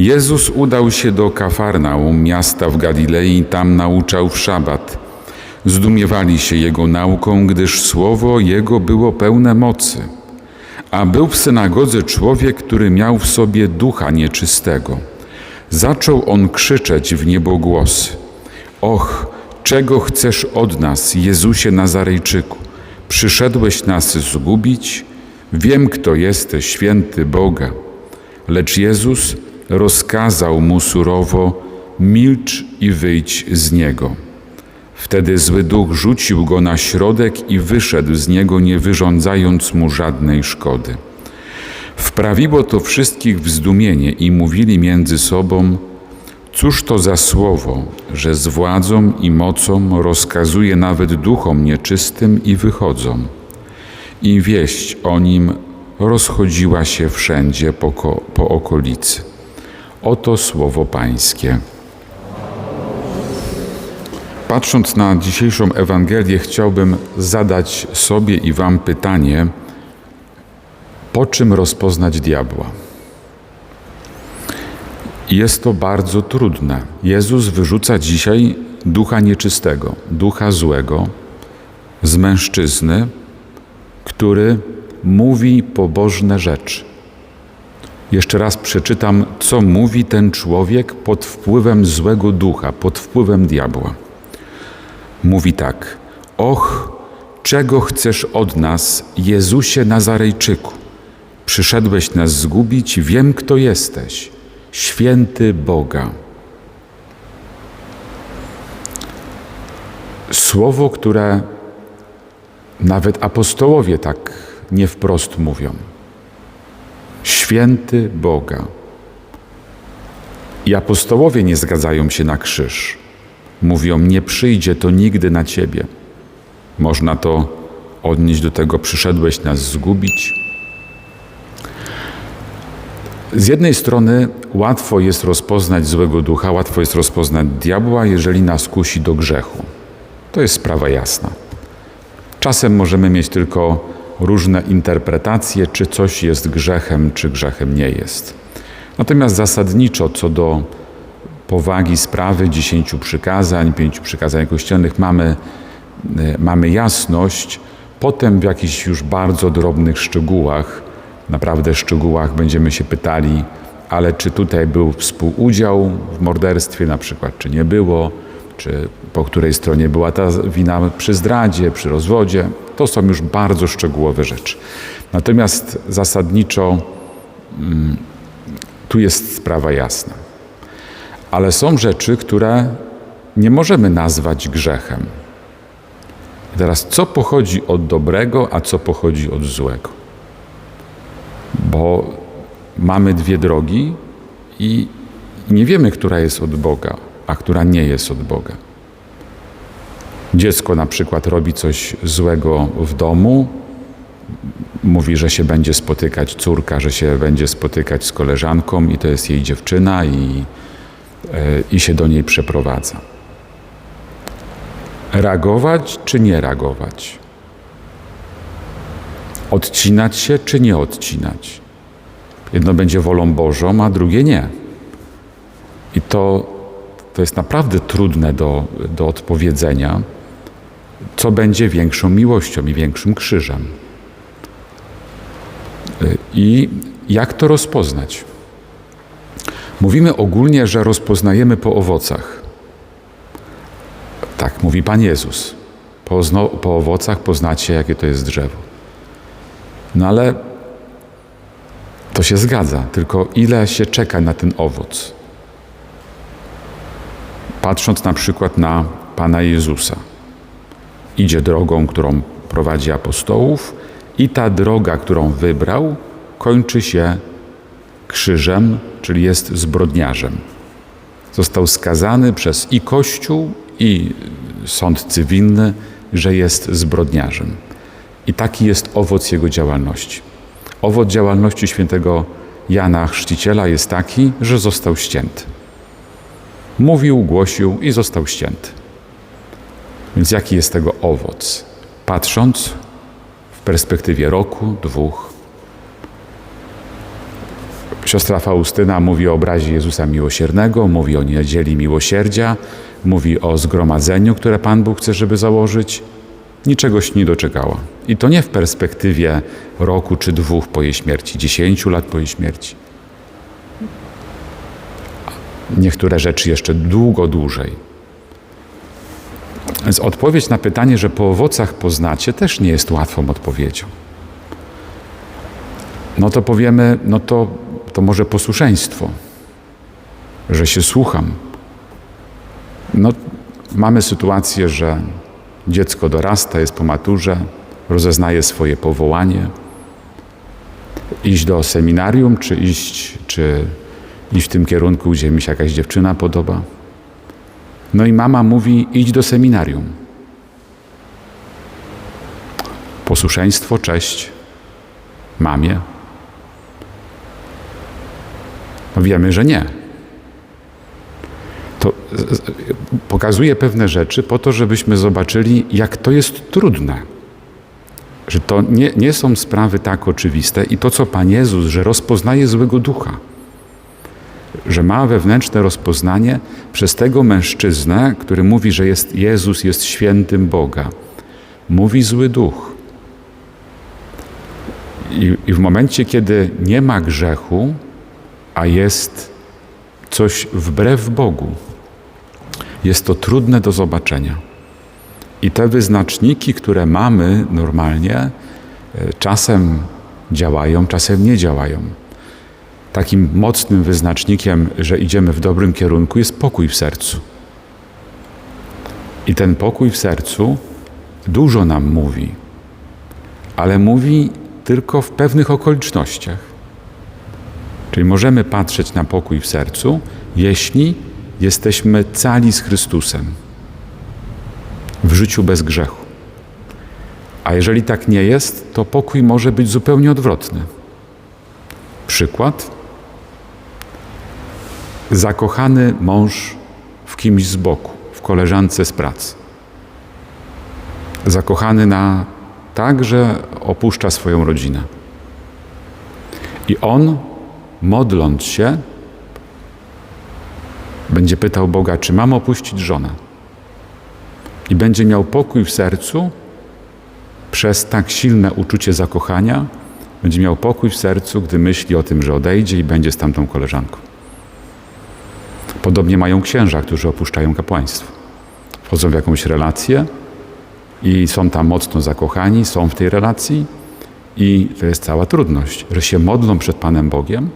Jezus udał się do Kafarnaum, miasta w Galilei, tam nauczał w szabat. Zdumiewali się jego nauką, gdyż słowo jego było pełne mocy. A był w synagodze człowiek, który miał w sobie ducha nieczystego. Zaczął on krzyczeć w niebogłosy. Och, czego chcesz od nas, Jezusie Nazarejczyku? Przyszedłeś nas zgubić? Wiem, kto jesteś, święty Boga. Lecz Jezus rozkazał mu surowo: Milcz i wyjdź z niego. Wtedy zły duch rzucił go na środek i wyszedł z niego, nie wyrządzając mu żadnej szkody. Wprawiło to wszystkich w zdumienie i mówili między sobą: Cóż to za słowo, że z władzą i mocą rozkazuje nawet duchom nieczystym i wychodzą. I wieść o nim rozchodziła się wszędzie po, po okolicy. Oto słowo Pańskie. Patrząc na dzisiejszą Ewangelię, chciałbym zadać sobie i Wam pytanie, po czym rozpoznać diabła? Jest to bardzo trudne. Jezus wyrzuca dzisiaj ducha nieczystego, ducha złego z mężczyzny, który mówi pobożne rzeczy. Jeszcze raz przeczytam, co mówi ten człowiek pod wpływem złego ducha, pod wpływem diabła. Mówi tak: Och, czego chcesz od nas, Jezusie Nazarejczyku? Przyszedłeś nas zgubić, wiem, kto jesteś, święty Boga. Słowo, które nawet apostołowie tak nie wprost mówią. Święty Boga. I apostołowie nie zgadzają się na krzyż. Mówią, nie przyjdzie to nigdy na ciebie. Można to odnieść do tego, przyszedłeś nas zgubić. Z jednej strony łatwo jest rozpoznać złego ducha, łatwo jest rozpoznać diabła, jeżeli nas kusi do grzechu. To jest sprawa jasna. Czasem możemy mieć tylko różne interpretacje, czy coś jest grzechem, czy grzechem nie jest. Natomiast zasadniczo co do powagi sprawy dziesięciu przykazań, pięciu przykazań kościelnych mamy, mamy jasność. Potem w jakichś już bardzo drobnych szczegółach, naprawdę szczegółach będziemy się pytali, ale czy tutaj był współudział w morderstwie na przykład, czy nie było, czy po której stronie była ta wina przy zdradzie, przy rozwodzie. To są już bardzo szczegółowe rzeczy. Natomiast zasadniczo mm, tu jest sprawa jasna. Ale są rzeczy, które nie możemy nazwać grzechem. Teraz, co pochodzi od dobrego, a co pochodzi od złego? Bo mamy dwie drogi i nie wiemy, która jest od Boga, a która nie jest od Boga. Dziecko na przykład robi coś złego w domu, mówi, że się będzie spotykać, córka, że się będzie spotykać z koleżanką i to jest jej dziewczyna i, i się do niej przeprowadza. Reagować czy nie reagować? Odcinać się czy nie odcinać? Jedno będzie wolą Bożą, a drugie nie. I to, to jest naprawdę trudne do, do odpowiedzenia, co będzie większą miłością i większym krzyżem. I jak to rozpoznać? Mówimy ogólnie, że rozpoznajemy po owocach. Tak mówi Pan Jezus. Po, po owocach poznacie, jakie to jest drzewo. No ale to się zgadza, tylko ile się czeka na ten owoc? Patrząc na przykład na Pana Jezusa. Idzie drogą, którą prowadzi apostołów, i ta droga, którą wybrał, kończy się krzyżem, czyli jest zbrodniarzem. Został skazany przez i Kościół, i sąd cywilny, że jest zbrodniarzem. I taki jest owoc jego działalności. Owoc działalności świętego Jana Chrzciciela jest taki, że został ścięty. Mówił, głosił i został ścięty. Więc jaki jest tego owoc? Patrząc w perspektywie roku, dwóch, Siostra Faustyna mówi o obrazie Jezusa Miłosiernego, mówi o niedzieli miłosierdzia, mówi o zgromadzeniu, które Pan Bóg chce, żeby założyć. Niczego się nie doczekała. I to nie w perspektywie roku czy dwóch po jej śmierci, dziesięciu lat po jej śmierci. Niektóre rzeczy jeszcze długo dłużej. Więc odpowiedź na pytanie, że po owocach poznacie, też nie jest łatwą odpowiedzią. No to powiemy, no to, to może posłuszeństwo, że się słucham. No, mamy sytuację, że dziecko dorasta, jest po maturze, rozeznaje swoje powołanie. Iść do seminarium, czy iść, czy iść w tym kierunku, gdzie mi się jakaś dziewczyna podoba. No i mama mówi: idź do seminarium. Posłuszeństwo, cześć mamie. No wiemy, że nie. To pokazuje pewne rzeczy po to, żebyśmy zobaczyli, jak to jest trudne. Że to nie, nie są sprawy tak oczywiste i to, co Pan Jezus, że rozpoznaje złego ducha że ma wewnętrzne rozpoznanie przez tego mężczyznę, który mówi, że jest Jezus jest świętym Boga. Mówi zły duch. I, I, w momencie, kiedy nie ma grzechu, a jest coś wbrew Bogu, jest to trudne do zobaczenia. I te wyznaczniki, które mamy normalnie, e, czasem działają, czasem nie działają. Takim mocnym wyznacznikiem, że idziemy w dobrym kierunku, jest pokój w sercu. I ten pokój w sercu dużo nam mówi, ale mówi tylko w pewnych okolicznościach. Czyli możemy patrzeć na pokój w sercu, jeśli jesteśmy cali z Chrystusem w życiu bez grzechu. A jeżeli tak nie jest, to pokój może być zupełnie odwrotny. Przykład zakochany mąż w kimś z boku, w koleżance z pracy. Zakochany na tak, że opuszcza swoją rodzinę. I on, modląc się, będzie pytał Boga, czy mam opuścić żonę. I będzie miał pokój w sercu przez tak silne uczucie zakochania, będzie miał pokój w sercu, gdy myśli o tym, że odejdzie i będzie z tamtą koleżanką. Podobnie mają księża, którzy opuszczają kapłaństwo. Wchodzą w jakąś relację i są tam mocno zakochani, są w tej relacji i to jest cała trudność, że się modlą przed Panem Bogiem,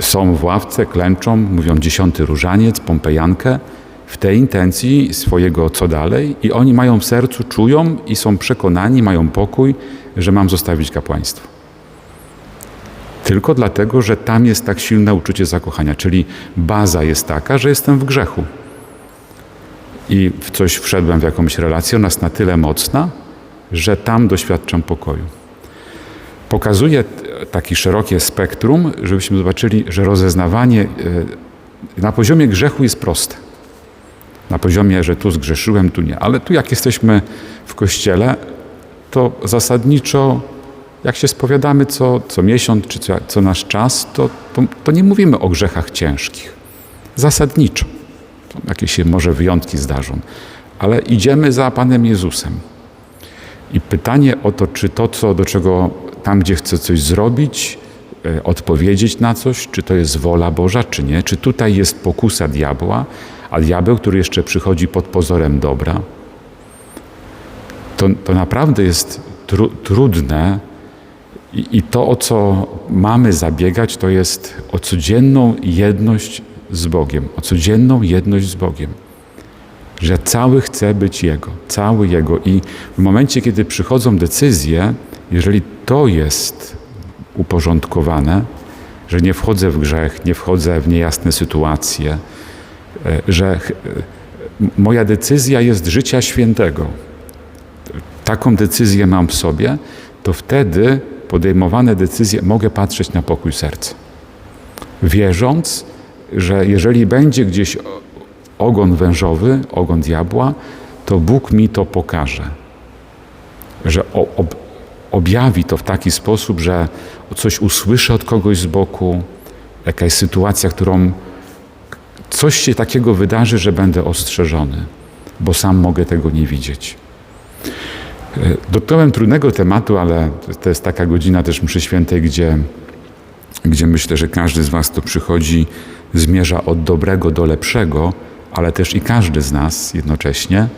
są w ławce, klęczą, mówią dziesiąty różaniec, pompejankę, w tej intencji swojego co dalej i oni mają w sercu, czują i są przekonani, mają pokój, że mam zostawić kapłaństwo. Tylko dlatego, że tam jest tak silne uczucie zakochania, czyli baza jest taka, że jestem w grzechu. I w coś wszedłem w jakąś relację, ona jest na tyle mocna, że tam doświadczam pokoju. Pokazuje takie szerokie spektrum, żebyśmy zobaczyli, że rozeznawanie e, na poziomie grzechu jest proste. Na poziomie, że tu zgrzeszyłem, tu nie. Ale tu jak jesteśmy w kościele, to zasadniczo jak się spowiadamy co, co miesiąc czy co, co nasz czas, to, to, nie mówimy o grzechach ciężkich. Zasadniczo. Jakieś się może wyjątki zdarzą. Ale idziemy za Panem Jezusem. I pytanie o to, czy to, co, do czego tam, gdzie chcę coś zrobić, e, odpowiedzieć na coś, czy to jest wola Boża, czy nie, czy tutaj jest pokusa diabła, a diabeł, który jeszcze przychodzi pod pozorem dobra, to, to naprawdę jest tru, trudne i, I to, o co mamy zabiegać, to jest o codzienną jedność z Bogiem, o codzienną jedność z Bogiem. Że cały chce być Jego, cały Jego. I w momencie, kiedy przychodzą decyzje, jeżeli to jest uporządkowane, że nie wchodzę w grzech, nie wchodzę w niejasne sytuacje, e, że e, moja decyzja jest życia świętego. Taką decyzję mam w sobie, to wtedy podejmowane decyzje mogę patrzeć na pokój serca. Wierząc, że jeżeli będzie gdzieś ogon wężowy, ogon diabła, to Bóg mi to pokaże. Że ob, objawi to w taki sposób, że coś usłyszę od kogoś z boku, jakaś sytuacja, którą coś się takiego wydarzy, że będę ostrzeżony, bo sam mogę tego nie widzieć. E, Dotknąłem trudnego tematu, ale to jest taka godzina też mszy świętej, gdzie, gdzie myślę, że każdy z Was, kto przychodzi, zmierza od dobrego do lepszego, ale też i każdy z nas jednocześnie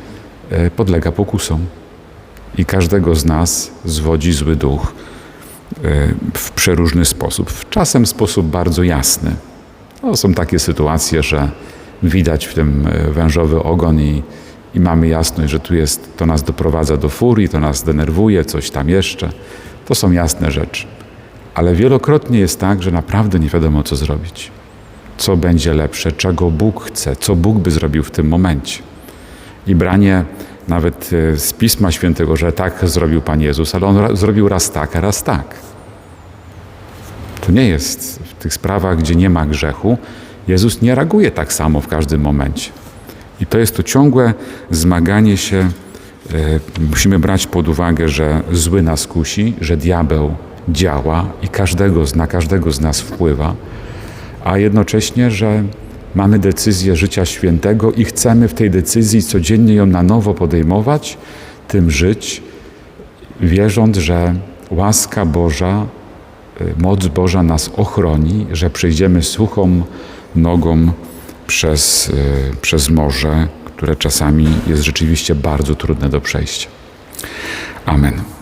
e, podlega pokusom. I każdego z nas zwodzi zły duch e, w przeróżny sposób. Czasem w sposób bardzo jasny. No, są takie sytuacje, że widać w tym wężowy ogon i, i mamy jasność, że tu jest, to nas doprowadza do furii, to nas denerwuje, coś tam jeszcze. To są jasne rzeczy. Ale wielokrotnie jest tak, że naprawdę nie wiadomo, co zrobić. Co będzie lepsze, czego Bóg chce, co Bóg by zrobił w tym momencie. I branie nawet e, z Pisma Świętego, że tak zrobił Pan Jezus, ale On zrobił raz tak, a raz tak. To nie jest w tych sprawach, gdzie nie ma grzechu. Jezus nie reaguje tak samo w każdym momencie. I to jest to ciągłe zmaganie się. e, Musimy brać pod uwagę, że zły nas kusi, że diabeł działa i każdego, na każdego z nas wpływa, a jednocześnie, że mamy decyzję życia świętego i chcemy w tej decyzji codziennie ją na nowo podejmować, tym żyć, wierząc, że łaska Boża y, moc Boża nas ochroni, że przejdziemy suchą nogą przez, y, przez morze, które czasami jest rzeczywiście bardzo trudne do przejścia. Amen.